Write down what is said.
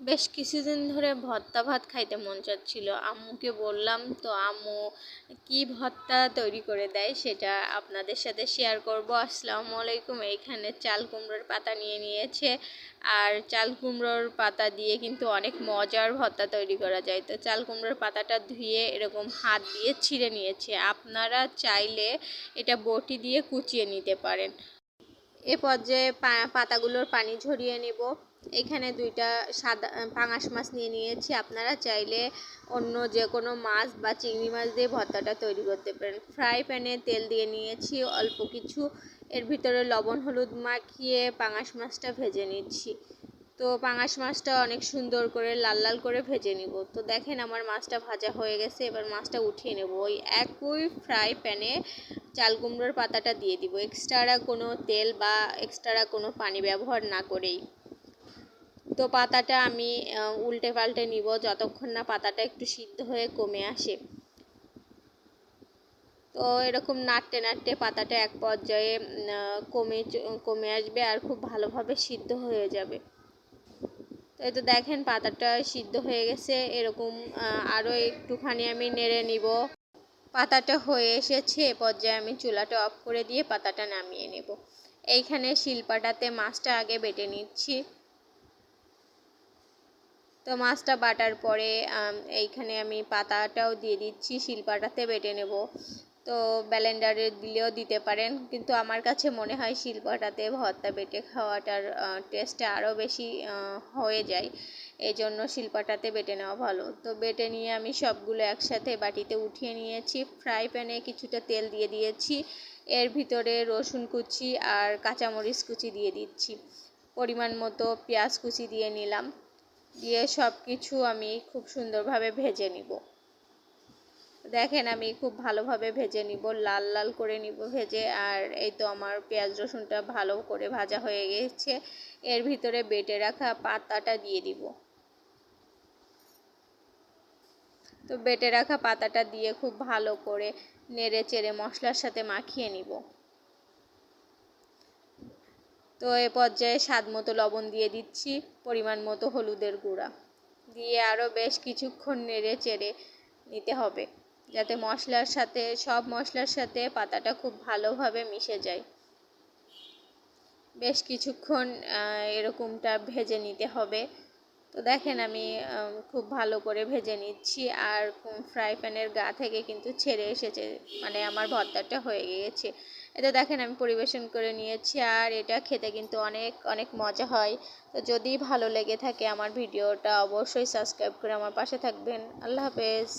বেশ কিছুদিন ধরে ভর্তা ভাত খাইতে মন চাচ্ছিল। আম্মুকে বললাম, তো আম্মু, কি ভর্তা তৈরি করে দেয় সেটা আপনাদের সাথে শেয়ার করব। আসসালামু আলাইকুম এইখানে চাল কুমড়োর পাতা নিয়ে নিয়েছে। আর চাল কুমড়োর পাতা দিয়ে কিন্তু অনেক মজার ভর্তা তৈরি করা যায়। তো চাল কুমড়োর পাতাটা ধুয়ে এরকম হাত দিয়ে ছিঁড়ে নিয়েছে। আপনারা চাইলে এটা বটি দিয়ে কুচিয়ে নিতে পারেন। এ পর্যায়ে পাতাগুলোর পানি ঝরিয়ে নেব। এখানে দুইটা সাদা পাঙাশ মাছ নিয়ে নিয়েছি। আপনারা চাইলে অন্য যে কোনো মাছ বা চিংড়ি মাছ দিয়ে ভর্তাটা তৈরি করতে পারেন। ফ্রাই প্যানে তেল দিয়ে নিয়েছি, অল্প কিছু। এর ভিতরে লবণ হলুদ মাখিয়ে পাঙাশ মাছটা ভেজে নিচ্ছি। তো পাঙাশ মাছটা অনেক সুন্দর করে লাল লাল করে ভেজে নিব। তো দেখেন আমার মাছটা ভাজা হয়ে গেছে, এবার মাছটা উঠিয়ে নেব। ওই একই ফ্রাই প্যানে চাল কুমড়োর পাতাটা দিয়ে দিব। এক্সট্রা কোনো তেল বা এক্সট্রা কোনো পানি ব্যবহার না করেই। তো পাতাটা আমি উল্টে পাল্টে নিব যতক্ষণ না পাতাটা একটু সিদ্ধ হয়ে কমে আসে। তো এরকম নাড়তে নাড়তে পাতাটা এক পর্যায়ে কমে কমে আসবে আর খুব ভালোভাবে সিদ্ধ হয়ে যাবে। তো এই তো দেখেন, পাতাটা সিদ্ধ হয়ে গেছে। এরকম আরও একটুখানি আমি নেড়ে নিব। পাতাটা হয়ে এসেছে, এ পর্যায়ে আমি চুলাটা অফ করে দিয়ে পাতাটা নামিয়ে নেব। এইখানে শিলপাটাতে মাছটা আগে বেটে নিচ্ছি। তো মাছটা বাটার পরে এইখানে আমি পাতাটাও দিয়ে দিচ্ছি, শিলপাটাতে বেটে নেব। তো ব্যালেন্ডারে দিলেও দিতে পারেন। কিন্তু আমার কাছে মনে হয় শিলপাটাতে ভর্তা বেটে খাওয়াটার টেস্টটা আরও বেশি হয়ে যায়। এই জন্য শিলপাটাতে বেটে নেওয়া ভালো। তো বেটে নিয়ে আমি সবগুলো একসাথে বাটিতে উঠিয়ে নিয়েছি। ফ্রাই প্যানে কিছুটা তেল দিয়ে দিয়েছি। এর ভিতরে রসুন কুচি আর কাঁচামরিচ কুচি দিয়ে দিচ্ছি। পরিমাণ মতো পেঁয়াজ কুচি দিয়ে নিলাম। দিয়ে সব কিছু আমি খুব সুন্দরভাবে ভেজে নিব। দেখেন আমি খুব ভালোভাবে ভেজে নিব, লাল লাল করে নিব ভেজে। আর এই তো আমার পেঁয়াজ রসুনটা ভালো করে ভাজা হয়ে গেছে। এর ভিতরে বেটে রাখা পাতাটা দিয়ে দিব। তো বেটে রাখা পাতাটা দিয়ে খুব ভালো করে নেড়ে চেড়ে মশলার সাথে মাখিয়ে নিব। তো এ পর্যায়ে স্বাদ মতো লবণ দিয়ে দিচ্ছি, পরিমাণ মতো হলুদের গুঁড়া। দিয়ে আরও বেশ কিছুক্ষণ নেড়ে চেড়ে নিতে হবে। যাতে মশলার সাথে, সব মশলার সাথে পাতাটা খুব ভালোভাবে মিশে যায়। বেশ কিছুক্ষণ এরকমটা ভেজে নিতে হবে। তো দেখেন আমি খুব ভালো করে ভেজে নিচ্ছি আর ফ্রাই প্যানের গা থেকে কিন্তু ছেড়ে এসেছে মানে আমার ভর্তাটা হয়ে গিয়েছে। এটা দেখেন আমি পরিবেশন করে নিয়েছি আর এটা খেতে কিন্তু অনেক অনেক মজা হয়। তো যদি ভালো লেগে থাকে আমার ভিডিওটা অবশ্যই সাবস্ক্রাইব করে আমার পাশে থাকবেন। আল্লাহ হাফেজ।